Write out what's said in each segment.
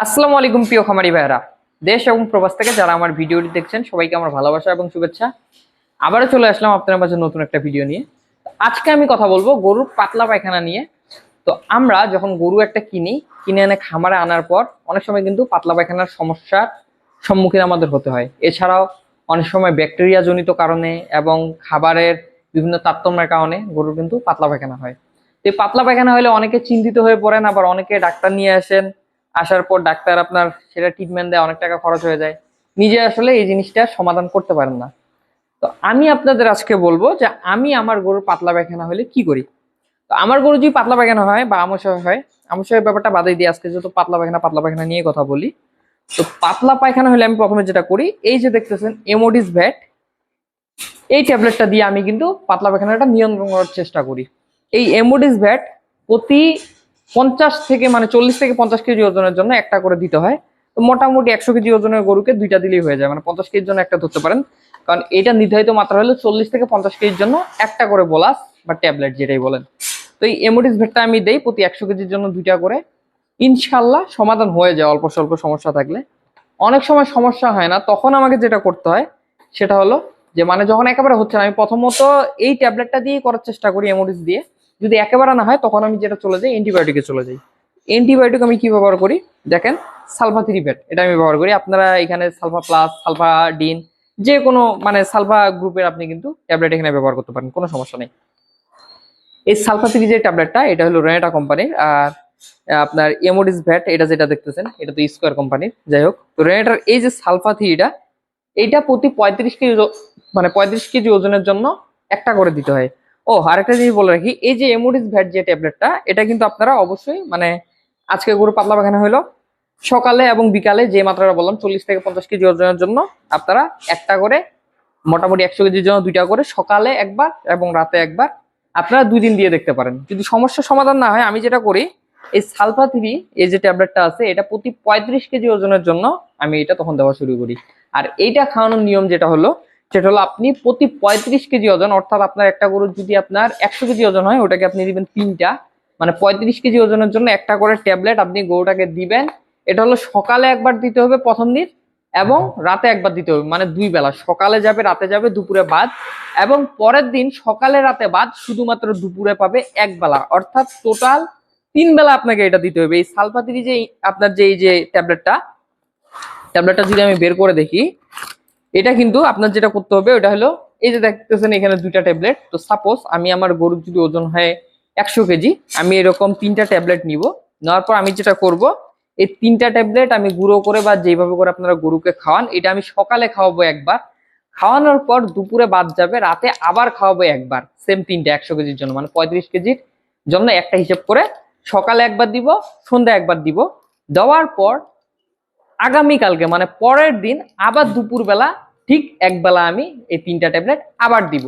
আসসালামু আলাইকুম, প্রিয় খামারি ভাইরা দেশ এবং প্রবাস থেকে যারা আমার ভিডিওটি দেখছেন, সবাইকে আমার ভালোবাসা এবং শুভেচ্ছা। আবারও চলে আসলাম আপনার মাঝে নতুন একটা ভিডিও নিয়ে। আজকে আমি কথা বলব গরুর পাতলা পায়খানা নিয়ে। তো আমরা যখন গরু একটা কিনি, কিনে এনে খামারে আনার পর অনেক সময় কিন্তু পাতলা পায়খানার সমস্যার সম্মুখীন আমাদের হতে হয়। এছাড়াও অনেক সময় ব্যাকটেরিয়া জনিত কারণে এবং খাবারের বিভিন্ন তারতম্যের কারণে গরুর কিন্তু পাতলা পায়খানা হয়। তো এই পাতলা পায়খানা হলে অনেকে চিন্তিত হয়ে পড়েন, আবার অনেকে ডাক্তার নিয়ে আসেন। আসার পর ডাক্তার আপনার সেটা ট্রিটমেন্ট দেয়, অনেক টাকা খরচ হয়ে যায়। নিজে আসলে এই জিনিসটা সমাধান করতে পারেন না। তো আমি আপনাদের আজকে বলব যে আমি আমার গরুর পাতলা পায়খানা হলে কি করি? তো আমার গরু যদি পাতলা পায়খানা হয় বা আমসয় হয় আমসয়ের ব্যাপারটা বাদাই দিয়ে আজকে যত পাতলা পায়খানা পাতলা পায়খানা নিয়ে কথা বলি, তো পাতলা পায়খানা হলে আমি প্রথমে যেটা করি, এই যে দেখতেছেন এমোডিস ভ্যাট এই ট্যাবলেটটা দিয়ে আমি কিন্তু পাতলা পায়খানাটা নিয়ন্ত্রণ করার চেষ্টা করি। এই এমোডিস ভ্যাট প্রতি পঞ্চাশ থেকে মানে চল্লিশ থেকে পঞ্চাশ কেজি ওজনের জন্য একটা করে দিতে হয়। তো মোটামুটি একশো কেজি ওজনের গরুকে দুইটা দিলেই হয়ে যায়। মানে পঞ্চাশ কেজির জন্য একটা ধরতে পারেন। কারণ এটা নির্ধারিত মাত্রা হলো চল্লিশ থেকে পঞ্চাশ কেজির জন্য একটা করে বোলাস বা ট্যাবলেট যেটাই বলেন। তো এই এমোডিস ভেটটা আমি দেই প্রতি একশো কেজির জন্য দুইটা করে। ইনশাল্লাহ সমাধান হয়ে যায় অল্প স্বল্প সমস্যা থাকলে। অনেক সময় সমস্যা হয় না, তখন আমাকে যেটা করতে হয় সেটা হলো যে মানে যখন একেবারে হচ্ছে না, আমি প্রথমত এই ট্যাবলেটটা দিয়ে করার চেষ্টা করি এমোডিস দিয়ে। যদি একেবারে না হয়, তখন আমি যেটা চলে যাই অ্যান্টিবায়োটিকে চলে যাই। অ্যান্টিবায়োটিক আমি কি ব্যবহার করি? দেখেন সালফা থ্রিপেট এটা আমি ব্যবহার করি। আপনারা এখানে সালফা প্লাস সালফা ডিন যে কোনো মানে সালফা গ্রুপের আপনি কিন্তু ট্যাবলেট এখানে ব্যবহার করতে পারেন, কোনো সমস্যা নেই। এই সালফা থ্রি যে ট্যাবলেটটা এটা হলো রেনেটা কোম্পানির আর আপনার এমোডিস ভ্যাট এটা যেটা দেখতেছেন, এটা তো স্কোয়ার কোম্পানির যাই হোক, তো রেনেটার এই যে সালফা থ্রিটা এইটা প্রতি পঁয়ত্রিশ কেজি মানে পঁয়ত্রিশ কেজি ওজনের জন্য একটা করে দিতে হয়। ও, আরেকটা জিনিস বলে রাখি, এই যে এমোডিস ভ্যাট যে ট্যাবলেটটা এটা কিন্তু আপনারা অবশ্যই মানে আজকে গরু পাতলা পায়খানা হলো সকালে এবং বিকালে যে মাত্রাটা বললাম, চল্লিশ থেকে পঞ্চাশ কেজি ওজনের জন্য আপনারা একটা করে, মোটামুটি একশো কেজির জন্য দুইটা করে, সকালে একবার এবং রাতে একবার আপনারা দুই দিন দিয়ে দেখতে পারেন। যদি সমস্যার সমাধান না হয়, আমি যেটা করি, এই সালফা থ্রি এই যে ট্যাবলেটটা আছে, এটা প্রতি পঁয়ত্রিশ কেজি ওজনের জন্য আমি এটা তখন দেওয়া শুরু করি। আর এইটা খাওয়ানোর নিয়ম যেটা হলো সেটা হলো আপনি প্রতি পঁয়ত্রিশ কেজি ওজন, অর্থাৎ আপনার একটা গরুর যদি আপনার একশো কেজি ওজন হয়, ওটাকে আপনি দিবেন তিনটা। মানে পঁয়ত্রিশ কেজি ওজনের জন্য একটা করে ট্যাবলেট আপনি গরুটাকে দিবেন। এটা হলো সকালে একবার দিতে হবে প্রথম দিন, এবং রাতে একবার দিতে হবে মানে দুই বেলা। সকালে যাবে, রাতে যাবে, দুপুরে বাদ। এবং পরের দিন সকালে, রাতে বাদ, শুধুমাত্র দুপুরে পাবে এক বেলা। অর্থাৎ টোটাল তিন বেলা আপনাকে এটা দিতে হবে। এই সালফাতিরি যে আপনার যে এই যে ট্যাবলেটটা ট্যাবলেটটা যদি আমি বের করে দেখি এটা কিন্তু আপনার যেটা করতে হবে, ওটা হলো এই যে দেখতেছেন এখানে দুইটা ট্যাবলেট তো সাপোজ আমি আমার গরুর যদি ওজন হয় একশো কেজি, আমি এরকম তিনটা ট্যাবলেট নিব। নেওয়ার পর আমি যেটা করব, এই তিনটা ট্যাবলেট আমি গুঁড়ো করে বা যেভাবে করে আপনারা গরুকে খাওয়ান, এটা আমি সকালে খাওয়াবো একবার। খাওয়ানোর পর দুপুরে বাদ যাবে, রাতে আবার খাওয়াবো একবার। সেম তিনটা, একশো কেজির জন্য মানে পঁয়ত্রিশ কেজির জন্য একটা হিসেব করে সকালে একবার দিব, সন্ধ্যা একবার দিব। দেওয়ার পর আগামীকালকে মানে পরের দিন আবার দুপুরবেলা ঠিক একবেলা আমি এই তিনটা ট্যাবলেট আবার দিব।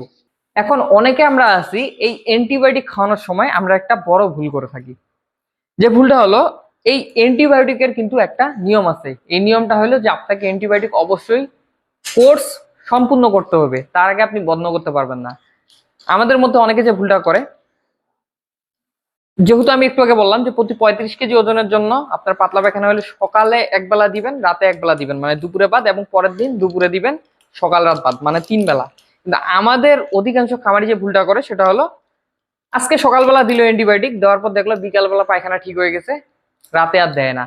এখন অনেকে আমরা আছি, এই অ্যান্টিবায়োটিক খাওয়ানোর সময় আমরা একটা বড় ভুল করে থাকি। যে ভুলটা হলো, এই অ্যান্টিবায়োটিকের কিন্তু একটা নিয়ম আছে। এই নিয়মটা হলো যে আপনাকে অ্যান্টিবায়োটিক অবশ্যই কোর্স সম্পূর্ণ করতে হবে। তার আগে আপনি বন্ধ করতে পারবেন না। আমাদের মধ্যে অনেকে যে ভুলটা করে যেহেতু আমি একটু আগে বললাম যে প্রতি পঁয়ত্রিশ কেজি ওজনের জন্য আপনার পাতলা পায়খানা হলে সকালে একবেলা দিবেন, রাতে একবেলা দিবেন মানে দুপুরে বাদ এবং পরের দিন দুপুরে দিবেন, সকাল রাত বাদ মানে তিন বেলা। কিন্তু আমাদের অধিকাংশ খামারি যে ভুলটা করে সেটা হলো, আজকে সকালবেলা দিল অ্যান্টিবায়োটিক, দেওয়ার পর দেখল বিকালবেলা পায়খানা ঠিক হয়ে গেছে, রাতে আর দেয় না।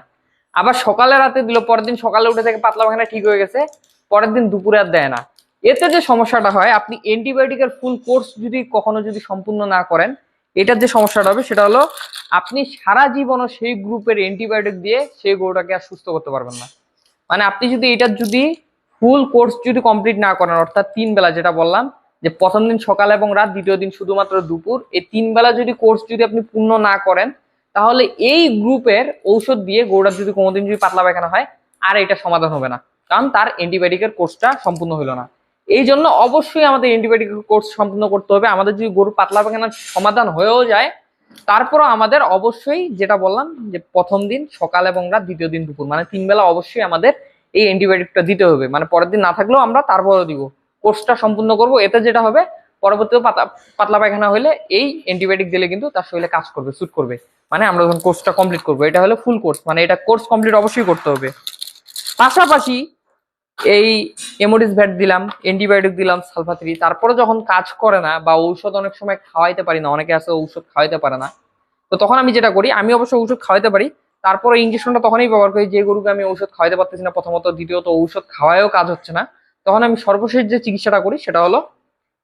আবার সকালে রাতে দিল, পরের দিন সকালে উঠে থেকে পাতলা পায়খানা ঠিক হয়ে গেছে, পরের দিন দুপুরে আর দেয় না। এতে যে সমস্যাটা হয়, আপনি অ্যান্টিবায়োটিকের ফুল কোর্স যদি কখনো যদি সম্পূর্ণ না করেন এটার যে সমস্যাটা হবে সেটা হলো, আপনি সারা জীবনও সেই গ্রুপের অ্যান্টিবায়োটিক দিয়ে সেই গরুটাকে আর সুস্থ করতে পারবেন না। মানে আপনি যদি এটার যদি ফুল কোর্স যদি কমপ্লিট না করেন, অর্থাৎ তিন বেলা যেটা বললাম, যে প্রথম দিন সকাল এবং রাত, দ্বিতীয় দিন শুধুমাত্র দুপুর, এই তিন বেলা যদি কোর্স যদি আপনি পূর্ণ না করেন, তাহলে এই গ্রুপের ঔষধ দিয়ে গরুটার যদি কোনোদিন যদি পাতলা পায়খানা হয়, আর এটা সমাধান হবে না। কারণ তার অ্যান্টিবায়োটিকের কোর্সটা সম্পূর্ণ হলো না। এই জন্য অবশ্যই আমাদের অ্যান্টিবায়োটিক কোর্স সম্পূর্ণ করতে হবে। আমাদের যদি গরু পাতলা পায়খানার সমাধান হয়েও যায়, তারপরও আমাদের অবশ্যই যেটা বললাম যে প্রথম দিন, সকাল এবং রাত, দ্বিতীয় দিন দুপুর। মানে তিন বেলা অবশ্যই আমাদের এই অ্যান্টিবায়োটিকটা দিতে হবে। মানে পরের দিন না থাকলেও আমরা তারপরও দিব। কোর্সটা সম্পূর্ণ করব। এতে যেটা হবে পরবর্তীতে পাতা পাতলা পায়খানা হলে এই অ্যান্টিবায়োটিক দিলে কিন্তু তার শরীরে কাজ করবে স্যুট করবে। মানে আমরা যখন কোর্সটা কমপ্লিট করব, এটা হলো ফুল কোর্স মানে এটা কোর্স কমপ্লিট অবশ্যই করতে হবে। পাশাপাশি এই এমোডিস ভ্যাট দিলাম অ্যান্টিবায়োটিক দিলাম সালফাথ্রি তারপরে যখন কাজ করে না বা ঔষধ অনেক সময় খাওয়াইতে পারি না, অনেকে আছে ঔষধ খাওয়াইতে পারে না। তো তখন আমি যেটা করি, আমি অবশ্য ঔষধ খাওয়াইতে পারি তারপরে ইঞ্জেকশনটা তখনই ব্যবহার করি, যে গরুকে আমি ঔষধ খাওয়াইতে পারতেছি না, প্রথমত, দ্বিতীয়ত, ঔষধ খাওয়ায়ও কাজ হচ্ছে না। তখন আমি সর্বশেষ যে চিকিৎসাটা করি, সেটা হলো,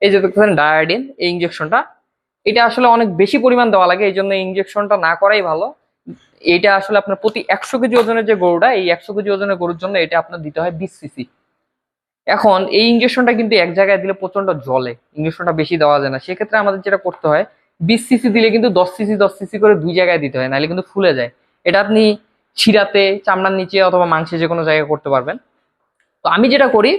এই যে দেখতেছেন ডায়াডিন এই ইঞ্জেকশনটা এটা আসলে অনেক বেশি পরিমাণ দেওয়া লাগে এই জন্য ইঞ্জেকশনটা না করাই ভালো। এটা আসলে আপনার প্রতি একশো কেজি ওজনের যে গরুটা, এই একশো কেজি ওজনের গরুর জন্য এটা আপনার দিতে হয় বিশ সিসি এখন এই ইঞ্জেকশনটা কিন্তু এক জায়গায় দিলে প্রচণ্ড জলে ইঞ্জেকশনটা বেশি দেওয়া যায় না। সেক্ষেত্রে আমাদের যেটা করতে হয়, বিশ সিসি দিলে কিন্তু দশ সিসি দশ সিসি করে দুই জায়গায় দিতে হয়, নাহলে কিন্তু ফুলে যায়। এটা আপনি শিরাতে চামড়ার নিচে অথবা মাংসে যে কোনো জায়গায় করতে পারবেন। তো আমি যেটা করি,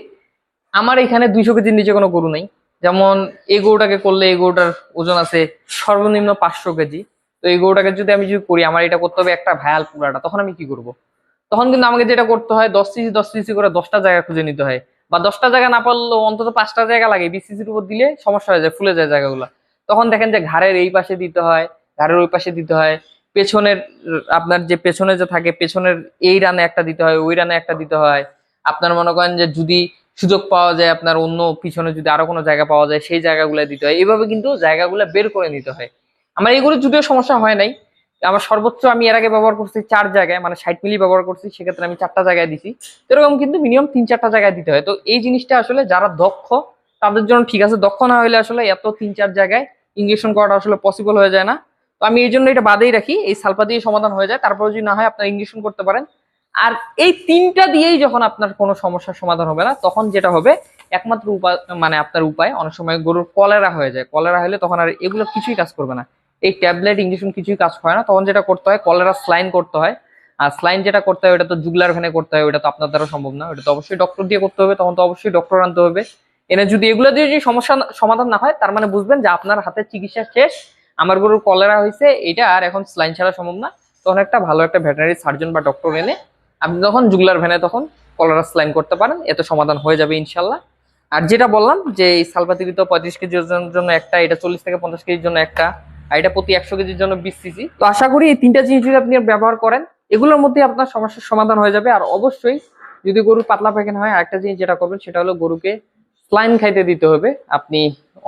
আমার এখানে দুইশো কেজির নিচে কোনো গরু নেই। যেমন এই গরুটাকে করলে এই গরুটার ওজন আছে সর্বনিম্ন পাঁচশো কেজি। তো এই গরুটাকে যদি আমি যদি করি, আমার এটা করতে হবে একটা ভ্যাল পুরাটা তখন আমি কি করব? তখন কিন্তু আমাকে যেটা করতে হয়, দশ সিসি দশ সিসি করে দশটা জায়গা খুঁজে নিতে হয়। বা দশটা জায়গা না পারলেও অন্তত পাঁচটা জায়গা লাগে, বিশ সিসির উপর দিলে সমস্যা হয়ে যায়, ফুলে যায় জায়গাগুলো। তখন দেখেন যে ঘাড়ের এই পাশে দিতে হয়, ঘাড়ের ওই পাশে দিতে হয়, পেছনের আপনার যে পেছনে যে থাকে, পেছনের এই রানে একটা দিতে হয়, ওই রানে একটা দিতে হয়। আপনার মনে করেন যে যদি সুযোগ পাওয়া যায়, আপনার অন্য পিছনে যদি আরও কোনো জায়গা পাওয়া যায়, সেই জায়গাগুলো দিতে হয়। এইভাবে কিন্তু জায়গাগুলো বের করে নিতে হয়। আমার এইগুলো যদিও সমস্যা হয় নাই, আমার সর্বোচ্চ আমি এর আগে ব্যবহার করছি চার জায়গায় মানে ষাট মিলি ব্যবহার করছি, সেক্ষেত্রে আমি চারটা জায়গায় দিছি। এরকম কিন্তু মিনিমাম তিন চারটা জায়গায় দিতে হয়। তো এই জিনিসটা আসলে যারা দক্ষ, তাদের জন্য ঠিক আছে। দক্ষ না হলে আসলে এত তিন চার জায়গায় ইঞ্জেকশন করাটা আসলে পসিবল হয়ে যায় না। তো আমি এই জন্য এটা বাদেই রাখি, এই সালফা দিয়ে সমাধান হয়ে যায়। তারপরে যদি না হয়, আপনার ইঞ্জেকশন করতে পারেন। আর এই তিনটা দিয়েই যখন আপনার কোনো সমস্যার সমাধান হবে না, তখন যেটা হবে, একমাত্র উপায় মানে আপনার উপায়, অনেক সময় গরুর কলেরা হয়ে যায়। কলেরা হলে তখন আর এগুলো কিছুই কাজ করবে না। এই ট্যাবলেট ইঞ্জেকশন কিছুই কাজ করে না। তখন যেটা করতে হয় কলেরা স্লাইন করতে হয়। আর স্লাইন যেটা করতে হয়, ওটা তো জুগলার ভ্যানে করতে হয়, ওটা তো আপনার দ্বারা সম্ভব না। ওটা তো অবশ্যই ডক্টর দিয়ে করতে হবে, তখন তো অবশ্যই ডক্টর আনতে হবে। এনে যদি এগুলো দিয়ে যদি সমস্যা সমাধান না হয়, তার মানে বুঝবেন যে আপনার হাতে চিকিৎসা শেষ, আমার গরুর কলেরা হয়েছে, এটা আর এখন স্লাইন ছাড়া সম্ভব না। তখন একটা ভালো একটা ভেটেনারি সার্জন বা ডক্টর এনে, আপনি তখন জুগলার ভ্যানে তখন কলেরা স্লাইন করতে পারেন, এত সমাধান হয়ে যাবে ইনশাল্লাহ আর যেটা বললাম যে এই সালপাতিরি পঁয়ত্রিশ কেজি ওজনের জন্য একটা, এটা চল্লিশ থেকে পঞ্চাশ কেজির জন্য একটা আর এটা প্রতি একশো কেজির জন্য বিশ সিসি তো আশা করি এই তিনটা জিনিস যদি আপনি ব্যবহার করেন, এগুলোর মধ্যে আপনার সমস্যার সমাধান হয়ে যাবে। আর অবশ্যই যদি গরুর পাতলা পায়খানা হয়, আরেকটা জিনিস যেটা করবেন, সেটা হলো গরুকে স্লাইন খাইতে দিতে হবে। আপনি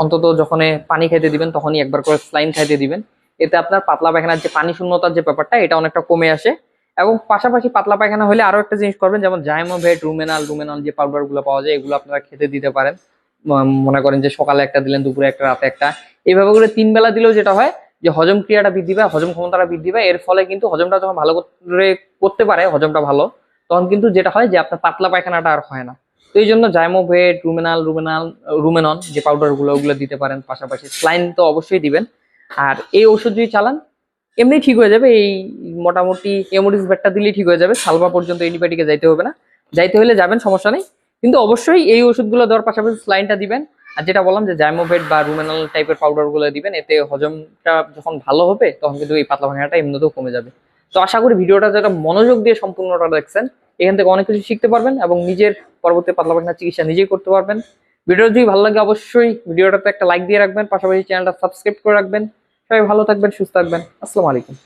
অন্তত যখন পানি খাইতে দিবেন, তখনই একবার করে স্লাইন খাইতে দিবেন। এতে আপনার পাতলা পায়খানার যে পানি শূন্যতার যে ব্যাপারটা, এটা অনেকটা কমে আসে। এবং পাশাপাশি পাতলা পায়খানা হলে আরও একটা জিনিস করবেন, যেমন জাইমোভেট রুমেনাল রুমেনল যে পাউডারগুলো পাওয়া যায়, এগুলো আপনারা খেতে দিতে পারেন। মনে করেন যে সকালে একটা দিলেন, দুপুরে একটা, রাতে একটা। এইভাবে করে তিন বেলা দিলেও যেটা হয় যে হজম ক্রিয়াটা বৃদ্ধি পায়, হজম ক্ষমতাটা বৃদ্ধি পায়। এর ফলে কিন্তু হজমটা যখন ভালো করে করতে পারে, হজমটা ভালো, তখন কিন্তু যেটা হয় যে আপনার পাতলা পায়খানাটা আর হয় না। তো এই জন্য জাইমোভেট রুমেনাল রুমেনাল রুমেনন যে পাউডারগুলো ওগুলো দিতে পারেন পাশাপাশি। স্লাইন তো অবশ্যই দিবেন। আর এই ওষুধ যদি চালান, এমনি ঠিক হয়ে যাবে। এই মোটামুটি এমোডিস ব্যাটটা দিলেই ঠিক হয়ে যাবে। সালভা পর্যন্ত এন্টিবায়োটিকে যাইতে হবে না। যাইতে হলে যাবেন, সমস্যা নেই। কিন্তু অবশ্যই এই ওষুধগুলো দেওয়ার পাশাপাশি স্লাইনটা দিবেন। আর যেটা বললাম যে জাইমোভেট বা রুমেনাল টাইপের পাউডারগুলো দিবেন, এতে হজমটা যখন ভালো হবে, তখন কিন্তু এই পাতলা ভাঙাটা এমনিতেও কমে যাবে। তো আশা করি ভিডিওটা যেটা মনোযোগ দিয়ে সম্পূর্ণটা দেখছেন, এখান থেকে অনেক কিছু শিখতে পারবেন এবং নিজের পরবর্তী পাতলা পায়খানার চিকিৎসা নিজেই করতে পারবেন। ভিডিও যদি ভালো লাগে, অবশ্যই ভিডিওটাতে একটা লাইক দিয়ে রাখবেন, পাশাপাশি চ্যানেলটা সাবস্ক্রাইব করে রাখবেন। সবাই ভালো থাকবেন, সুস্থ থাকবেন। আসসালামু আলাইকুম।